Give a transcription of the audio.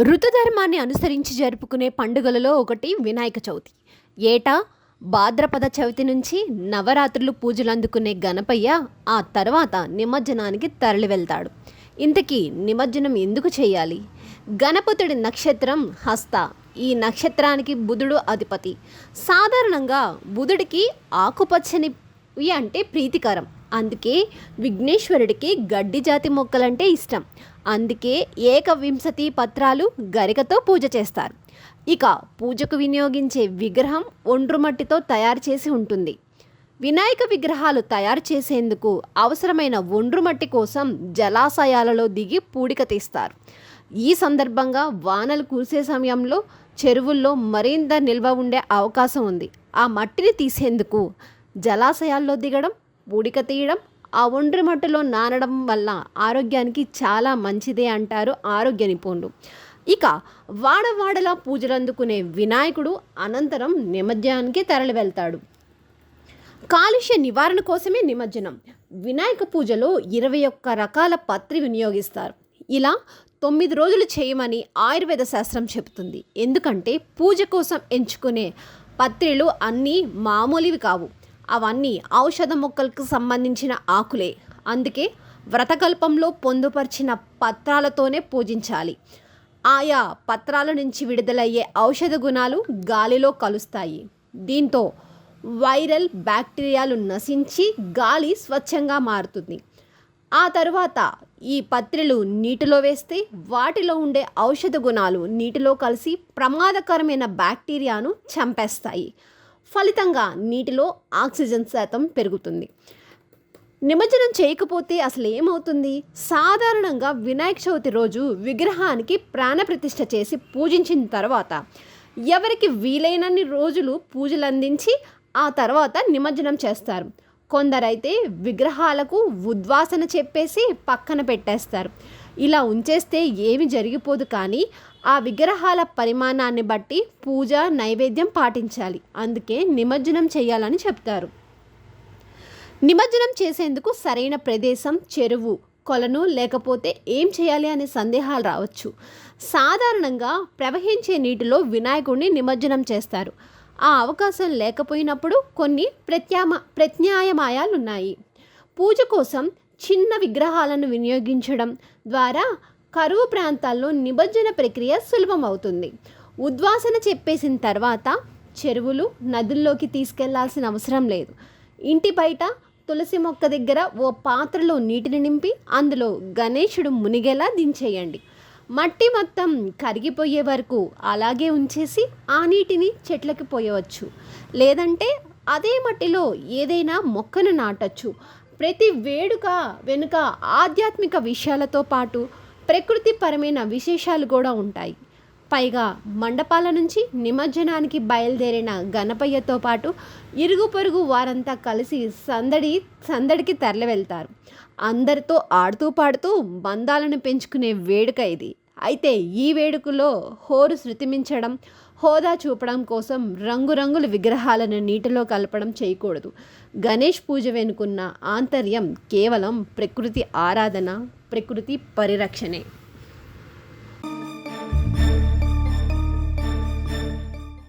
ఋతుధర్మాన్ని అనుసరించి జరుపుకునే పండుగలలో ఒకటి వినాయక చవితి. ఏటా? భాద్రపద చవితి నుంచి నవరాత్రులు పూజలు అందుకునే గణపయ్య ఆ తర్వాత నిమజ్జనానికి తరలి వెళ్తాడు. ఇంతకీ నిమజ్జనం ఎందుకు చేయాలి? గణపతుడి నక్షత్రం హస్త. ఈ నక్షత్రానికి బుధుడు అధిపతి. సాధారణంగా బుధుడికి ఆకుపచ్చని అంటే ప్రీతికరం. అందుకే విఘ్నేశ్వరుడికి గడ్డి జాతి మొక్కలంటే ఇష్టం. అందుకే ఏకవింశతి పత్రాలు గరికతో పూజ చేస్తారు. ఇక పూజకు వినియోగించే విగ్రహం ఒండ్రు మట్టితో తయారు చేసి ఉంటుంది. వినాయక విగ్రహాలు తయారు చేసేందుకు అవసరమైన ఒండ్రు మట్టి కోసం జలాశయాలలో దిగి పూడిక తీస్తారు. ఈ సందర్భంగా వానలు కురిసే సమయంలో చెరువుల్లో మరింత నిల్వ ఉండే అవకాశం ఉంది. ఆ మట్టిని తీసేందుకు జలాశయాల్లో దిగడం బూడిక తీయడం ఆ ఒండ్రి మట్టిలో నానడం వల్ల ఆరోగ్యానికి చాలా మంచిదే అంటారు ఆరోగ్య నిపుణులు. ఇక వాడవాడలా పూజలు అందుకునే వినాయకుడు అనంతరం నిమజ్జనానికి తరలి వెళ్తాడు కాలుష్య నివారణ కోసమే నిమజ్జనం. వినాయక పూజలో ఇరవై ఒక్క రకాల పత్రి వినియోగిస్తారు. ఇలా తొమ్మిది రోజులు చేయమని ఆయుర్వేద శాస్త్రం చెబుతుంది. ఎందుకంటే పూజ కోసం ఎంచుకునే పత్రిలు అన్నీ మామూలువి కావు. అవన్నీ ఔషధ మొక్కలకు సంబంధించిన ఆకులే. అందుకే వ్రతకల్పంలో పొందుపరిచిన పత్రాలతోనే పూజించాలి. ఆయా పత్రాల నుంచి విడుదలయ్యే ఔషధ గుణాలు గాలిలో కలుస్తాయి. దీంతో వైరల్ బ్యాక్టీరియాలు నశించి గాలి స్వచ్ఛంగా మారుతుంది. ఆ తరువాత ఈ పత్రిలు నీటిలో వేస్తే వాటిలో ఉండే ఔషధ గుణాలు నీటిలో కలిసి ప్రమాదకరమైన బ్యాక్టీరియాను చంపేస్తాయి. ఫలితంగా నీటిలో ఆక్సిజన్ శాతం పెరుగుతుంది. నిమజ్జనం చేయకపోతే అసలు ఏమవుతుంది? సాధారణంగా వినాయక చవితి రోజు విగ్రహానికి ప్రాణప్రతిష్ఠ చేసి పూజించిన తర్వాత ఎవరికి వీలైనన్ని రోజులు పూజలు అందించి ఆ తర్వాత నిమజ్జనం చేస్తారు. కొందరైతే విగ్రహాలకు ఉద్వాసన చెప్పేసి పక్కన పెట్టేస్తారు. ఇలా ఉంచేస్తే ఏమి జరిగిపోదు కానీ ఆ విగ్రహాల పరిమాణాన్ని బట్టి పూజ నైవేద్యం పాటించాలి. అందుకే నిమజ్జనం చేయాలని చెప్తారు. నిమజ్జనం చేసేందుకు సరైన ప్రదేశం చెరువు కొలను లేకపోతే ఏం చేయాలి అనే సందేహాలు రావచ్చు. సాధారణంగా ప్రవహించే నీటిలో వినాయకుడిని నిమజ్జనం చేస్తారు. ఆ అవకాశం లేకపోయినప్పుడు కొన్ని ప్రత్యామ ప్రత్యామ్నాయాలు ఉన్నాయి పూజ కోసం చిన్న విగ్రహాలను వినియోగించడం ద్వారా కరువు ప్రాంతాల్లో నిమజ్జన ప్రక్రియ సులభం అవుతుంది ఉద్వాసన చెప్పేసిన తర్వాత చెరువులు నదుల్లోకి తీసుకెళ్ళాల్సిన అవసరం లేదు. ఇంటి బయట తులసి మొక్క దగ్గర ఓ పాత్రలో నీటిని నింపి అందులో గణేశుడు మునిగేలా దించేయండి. మట్టి మొత్తం కరిగిపోయే వరకు అలాగే ఉంచేసి ఆ నీటిని చెట్లకి పోయవచ్చు. లేదంటే అదే మట్టిలో ఏదైనా మొక్కను నాటచ్చు. ప్రతి వేడుక వెనుక ఆధ్యాత్మిక విషయాలతో పాటు ప్రకృతిపరమైన విశేషాలు కూడా ఉంటాయి. పైగా మండపాల నుంచి నిమజ్జనానికి బయలుదేరిన గణపయ్యతో పాటు ఇరుగు పొరుగు వారంతా కలిసి సందడి సందడికి తరలి వెళ్తారు అందరితో ఆడుతూ పాడుతూ బంధాలను పెంచుకునే వేడుక ఇది. అయితే ఈ వేడుకలో హోరు శృతిమించడం హోదా చూపడం కోసం రంగురంగుల విగ్రహాలను నీటిలో కలపడం చేయకూడదు. గణేష్ పూజ వెనుకున్న ఆంతర్యం కేవలం ప్రకృతి ఆరాధన ప్రకృతి పరిరక్షణే.